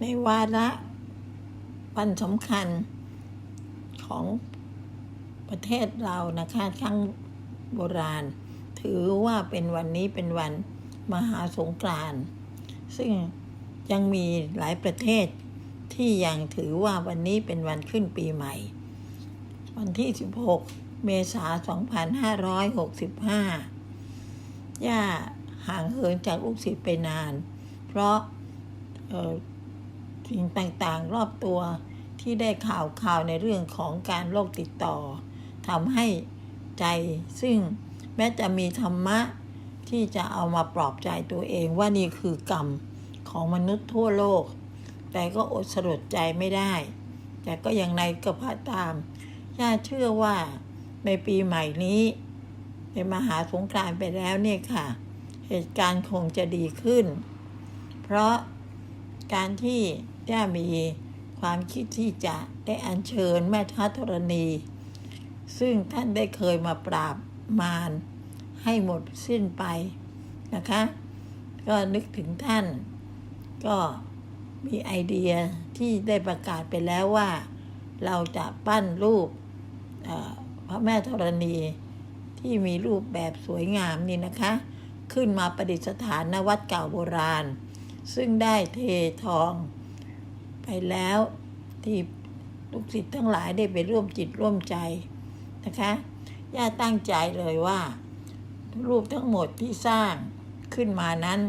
ในวาระวันสำคัญของประเทศเรานะคะครั้งโบราณ ถือว่าเป็นวันนี้เป็นวันมหาสงกรานต์ซึ่งยังมีหลายประเทศที่ยังถือว่าวันนี้เป็นวันขึ้นปีใหม่ วันที่ 16 เมษายน 2565 ย่าห่างเหินจากลูกศิษย์ไปนาน เพราะ สิ่งต่างๆ รอบตัวที่ได้ข่าวข่าวในเรื่องของการโรคติดต่อทำให้ใจซึ่งแม้จะมีธรรมะที่จะเอามาปลอบใจตัวเองว่านี่คือกรรมของมนุษย์ทั่วโลก แต่ก็อดสลดใจไม่ได้ แต่ก็อย่างไรก็พาตามย่าเชื่อว่าในปีใหม่นี้ ในมหาสงกรานต์ไปแล้วเนี่ยค่ะ เหตุการณ์คงจะดีขึ้น เพราะ การที่ย่ามีความคิดที่จะได้อัญเชิญแม่ทัพธรณี ซึ่งท่านได้เคยมาปราบมารให้หมดสิ้นไปนะคะ ก็นึกถึงท่าน ก็มีไอเดียที่ได้ประกาศไปแล้วว่า เราจะปั้นรูปพระแม่ธรณีที่มีรูปแบบสวยงามนี่นะคะ ขึ้นมาประดิษฐานณวัดเก่าโบราณ ซึ่งได้เททอง ไปแล้วที่ลูกศิษย์ทั้งหลายได้ไปร่วมจิตร่วมใจนะคะย่าตั้งใจเลยว่า รูปทั้งหมดที่สร้างขึ้นมานั้น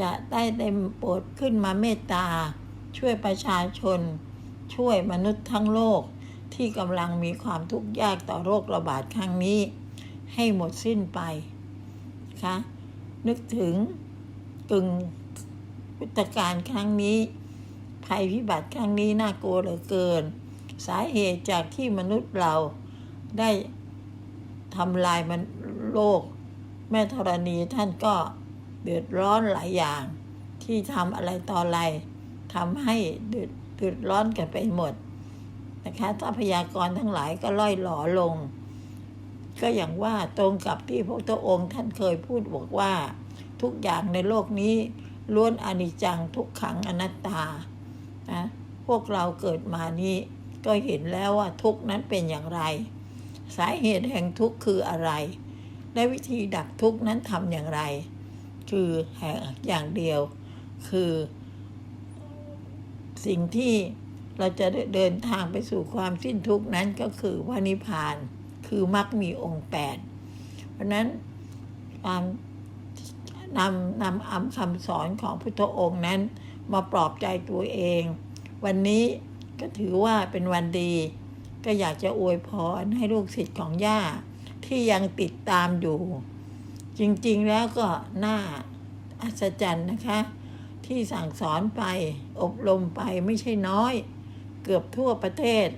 จะได้ได้โปรดขึ้นมาเมตตา ช่วยประชาชน ช่วยมนุษย์ทั้งโลกที่กำลังมีความทุกข์ยากต่อโรคระบาดครั้งนี้ ให้หมดสิ้นไปคะนึกถึง กึ่งพุทธการครั้งนี้ภัยพิบัติครั้งนี้น่ากลัวเหลือเกิน สาเหตุจากที่มนุษย์เราได้ทำลายมันโลก แม่ธรณีท่านก็เดือดร้อนหลายอย่าง ที่ทำอะไรต่ออะไรทำให้เดือดเดือดร้อนกันไปหมดนะคะทรัพยากรทั้งหลายก็ล่อยหลอลง ก็อย่างว่าตรงกับที่พระพุทธองค์ท่านเคยพูดบอกว่า ทุกอย่างในโลกนี้ล้วนอนิจจังทุกขังอนัตตานะพวกเราเกิดมานี้ก็เห็นแล้วว่าทุกนั้นเป็นอย่างไร สาเหตุแห่งทุกข์คืออะไร และวิธีดับทุกข์นั้นทำอย่างไร คือแห่งอย่างเดียว คือ สิ่งที่เราจะเดินทางไปสู่ความสิ้นทุกข์นั้นก็คือว่านิพพาน คือมรรคมีองค์แปดเพราะนั้นความ นำนำอำคำสอนของพุทธองค์นั้น มาปลอบใจตัวเอง วันนี้ก็ถือว่าเป็นวันดี ก็อยากจะอวยพรให้ลูกศิษย์ของย่า ที่ยังติดตามอยู่ จริงๆแล้วก็น่าอัศจรรย์นะคะ ที่สั่งสอนไปอบรมไปไม่ใช่น้อย เกือบทั่วประเทศ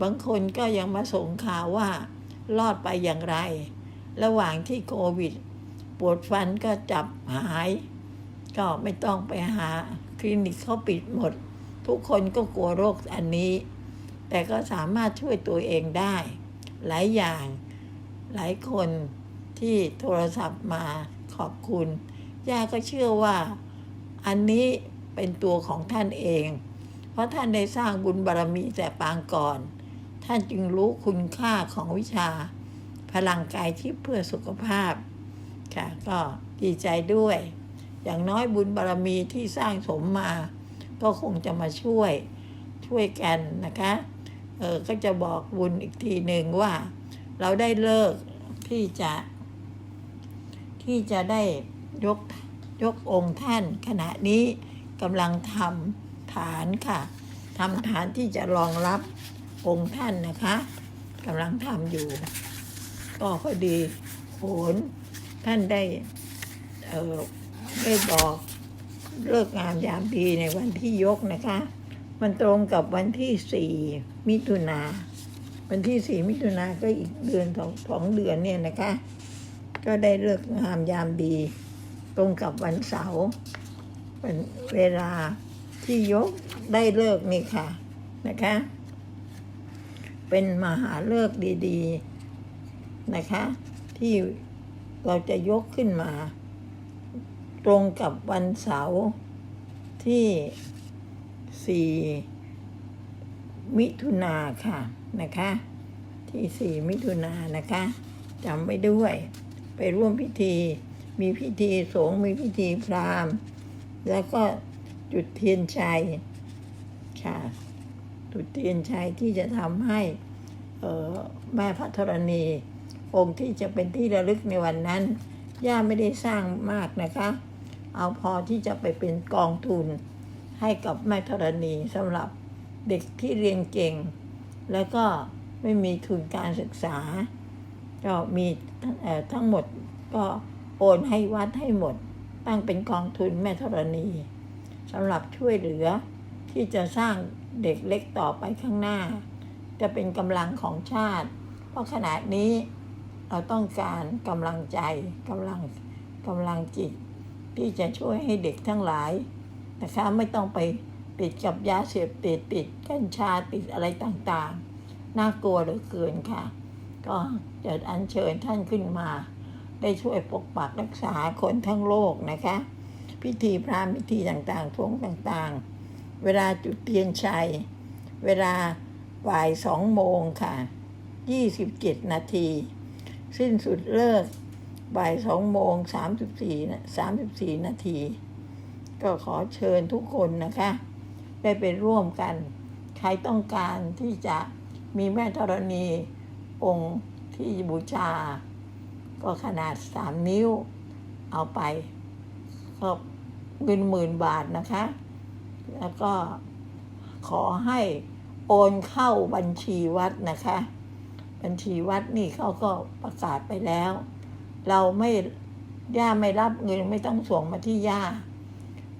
บางคนก็ยังมาส่งข่าวว่า รอดไปอย่างไร ระหว่างที่โควิด ปวดฟันก็จับหาย ก็ไม่ต้องไปหา คลินิกเขาปิดหมด ทุกคนก็กลัวโรคอันนี้ แต่ก็สามารถช่วยตัวเองได้ หลายอย่างหลายคนที่โทรศัพท์มาขอบคุณ ย่าก็เชื่อว่า อันนี้เป็นตัวของท่านเอง เพราะท่านได้สร้างบุญบารรมีแต่ปางก่อน ท่านจึงรู้คุณค่าของวิชา พลังกายที่เพื่อสุขภาพ ค่ะก็ดีใจด้วย อย่างน้อยบุญบารรมีที่สร้างสมมา ก็คงจะมาช่วยช่วยกันนะคะเออก็จะบอกบุญอีกทีหนึ่งว่า เราได้เลิกที่จะ ที่จะได้ยกยกองค์ท่าน ขณะนี้กำลังทำฐานค่ะทำฐานที่จะรองรับองค์ท่านนะคะกำลังทำอยู่ ก็พอดีโหน ท่านได้เออได้บอกเลิกงามยามดีในวันที่ยกนะคะ มันตรงกับวันที่สี่มิถุนาวันที่สี่มิถุนาก็อีกเดือนสองสองเดือนเนี่ยนะคะ ก็ได้เลิกงามยามดี ตรงกับวันเสาร์เป็นเวลาที่ยกได้เลิกนี่ค่ะนะคะ เป็นมหาเลิกดี ๆ นะคะ ที่ เราจะยกขึ้นมา ตรงกับวันเสาร์ที่ที่สี่มิถุนาค่ะนะคะ ที่สี่มิถุนานะคะจำไว้ด้วย ไปร่วมพิธี มีพิธีสงฆ์มีพิธีพราหมณ์ แล้วก็จุดเทียนชัยค่ะจุดเทียนชัยที่จะทำให้แม่พระธรณี องค์ที่จะเป็นที่ระลึกในวันนั้น ย่าไม่ได้สร้างมากนะคะ เอาพอที่จะไปเป็นกองทุน ให้กับแม่ธรณีสำหรับเด็กที่เรียนเก่ง แล้วก็ไม่มีทุนการศึกษา ก็มีทั้งหมดก็โอนให้วัดให้หมด ตั้งเป็นกองทุนแม่ธรณีสำหรับช่วยเหลือที่จะสร้างเด็กเล็กต่อไปข้างหน้า จะเป็นกำลังของชาติ เพราะขณะนี้ เราต้องการกำลังใจกำลังกำลังจิต ที่จะช่วยให้เด็กทั้งหลายนะคะไม่ต้องไปติดกับยาเสพติดติดกัญชาติดอะไรต่างๆ น่ากลัวเหลือเกินค่ะ ก็จะอัญเชิญท่านขึ้นมา ได้ช่วยปกปักรักษาคนทั้งโลกนะคะ พิธีพราหมณ์พิธีต่างๆทวงต่างๆ เวลาจุดเทียนชัย เวลาบ่ายสองโมงค่ะยี่สิบเจ็ดนาที สิ้นสุดเลิกบ่ายสองโมงสามสิบสี่สามสิบสี่นาที ก็ขอเชิญทุกคนนะคะ ได้ไปร่วมกัน ใครต้องการที่จะมีแม่ธรณีองค์ที่บูชา ก็ขนาดสามนิ้วเอาไปก็เงินหมื่นบาทนะคะ แล้วก็ขอให้โอนเข้าบัญชีวัดนะคะ บัญชีวัดนี่เขาก็ประกาศไปแล้ว เราไม่ย่าไม่รับเงินไม่ต้องส่งมาที่ย่า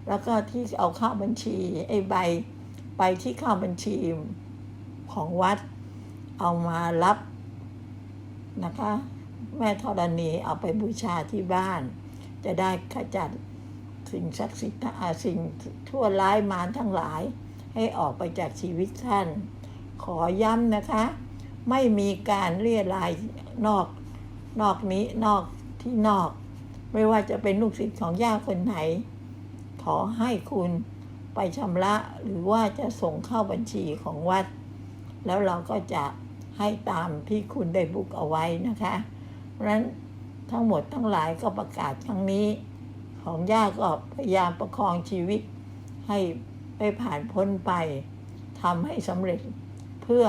แล้วก็ที่เอาเข้าบัญชีไอ้ใบไปที่เข้าบัญชีของวัด เอามารับนะคะ แม่ธรณีเอาไปบูชาที่บ้าน จะได้ขจัดสิ่งศักดิ์สิทธิ์สิ่งทั่วร้ายมารทั้งหลาย ให้ออกไปจากชีวิตท่าน ขอย้ำนะคะ ไม่มีการเรียรายนอกนอกนี้นอกที่นอก ไม่ว่าจะเป็นลูกศิษย์ของย่าคนไหน ขอให้คุณไปชำระหรือว่าจะส่งเข้าบัญชีของวัด แล้วเราก็จะให้ตามที่คุณได้บุกเอาไว้นะคะเพราะฉะนั้นทั้งหมดทั้งหลายก็ประกาศครั้งนี้ ของย่าก็พยายามประคองชีวิต ให้ไปผ่านพ้นไปทำให้สำเร็จเพื่อ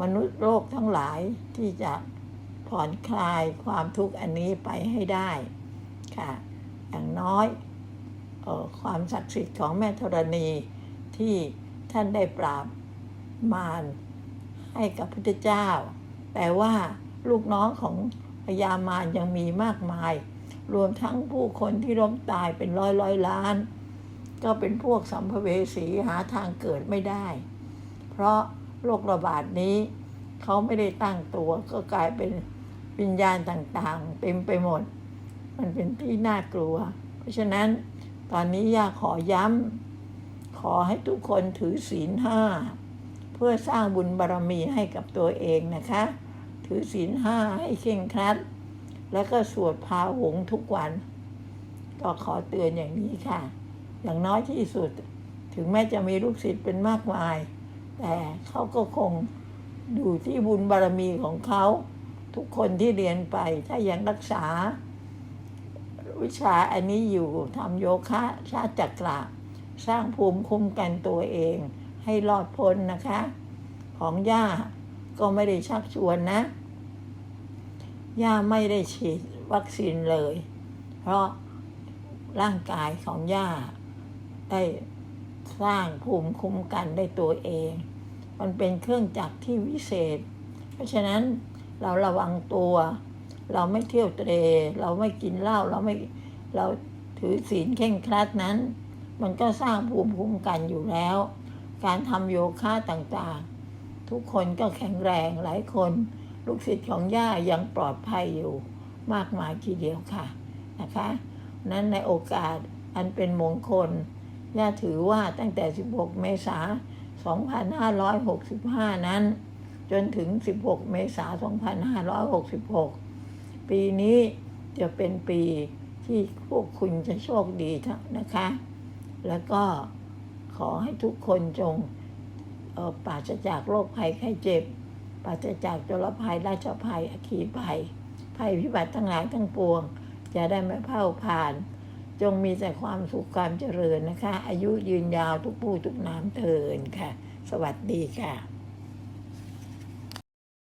มนุษย์โลกทั้งหลายที่จะผ่อนคลายความทุกข์อันนี้ไปให้ได้ค่ะ อย่างน้อยออความศักดิ์สิทธิ์ของแม่ธรณีที่ท่านได้ปราบมารให้กับพุทธเจ้า แต่ว่าลูกน้องของพญามารยังมีมากมาย รวมทั้งผู้คนที่ล้มตายเป็นร้อยร้อยล้าน ก็เป็นพวกสัมภเวสีหาทางเกิดไม่ได้ เพราะ โรคระบาดนี้ เขาไม่ได้ตั้งตัวก็กลายเป็นวิญญาณต่างๆ เต็มไปหมด มันเป็นที่น่ากลัว เพราะฉะนั้นตอนนี้อยากขอย้ำขอให้ทุกคนถือศีลห้าเพื่อสร้างบุญบารมีให้กับตัวเองนะคะ ถือศีลห้าให้เข่งครัด แล้วก็สวดพาหงทุกวันก็ขอเตือนอย่างนี้ค่ะ อย่างน้อยที่สุด ถึงแม้จะมีลูกศิษย์เป็นมากมาย แต่เขาก็คงดูที่บุญบารมีของเขาทุกคนที่เรียนไปถ้ายังรักษา วิชาอันนี้อยู่ทำโยคะชาติจักระสร้างภูมิคุ้มกันตัวเอง ให้รอดพ้นนะคะ ของย่าก็ไม่ได้ชักชวนนะ ย่าไม่ได้ฉีดวัคซีนเลย เพราะร่างกายของย่าได้สร้างภูมิคุ้มกันได้ตัวเอง มันเป็นเครื่องจักรที่วิเศษ เพราะฉะนั้นเราระวังตัว เราไม่เที่ยวเตรเราไม่กินเหล้าเราไม่เราถือศีลเข่งครัดนั้น มันก็สร้างภูมิคุ้มกันอยู่แล้ว การทำโยคะต่างๆ ทุกคนก็แข็งแรงหลายคน ลูกศิษย์ของย่ายังปลอดภัยอยู่มากมายทีเดียวค่ะนะคะนั้นในโอกาสอันเป็นมงคลย่าถือว่าตั้งแต่ 16 เมษายน 2565 นั้น จนถึง 16 เมษายน 2566 ปีนี้จะเป็นปีที่พวกคุณจะโชคดีนะคะ แล้วก็ขอให้ทุกคนจงเอ่อปราศจากโรคภัยไข้เจ็บ ปราศจากจลภัยราชภัยอคีภัย ภัยพิบัติทั้งหลายทั้งปวง จะได้ไม่เผ่าผ่าน จงมีแต่ความสุขความเจริญนะคะ อายุยืนยาวทุกผู้ทุกน้ำเทินค่ะ สวัสดีค่ะ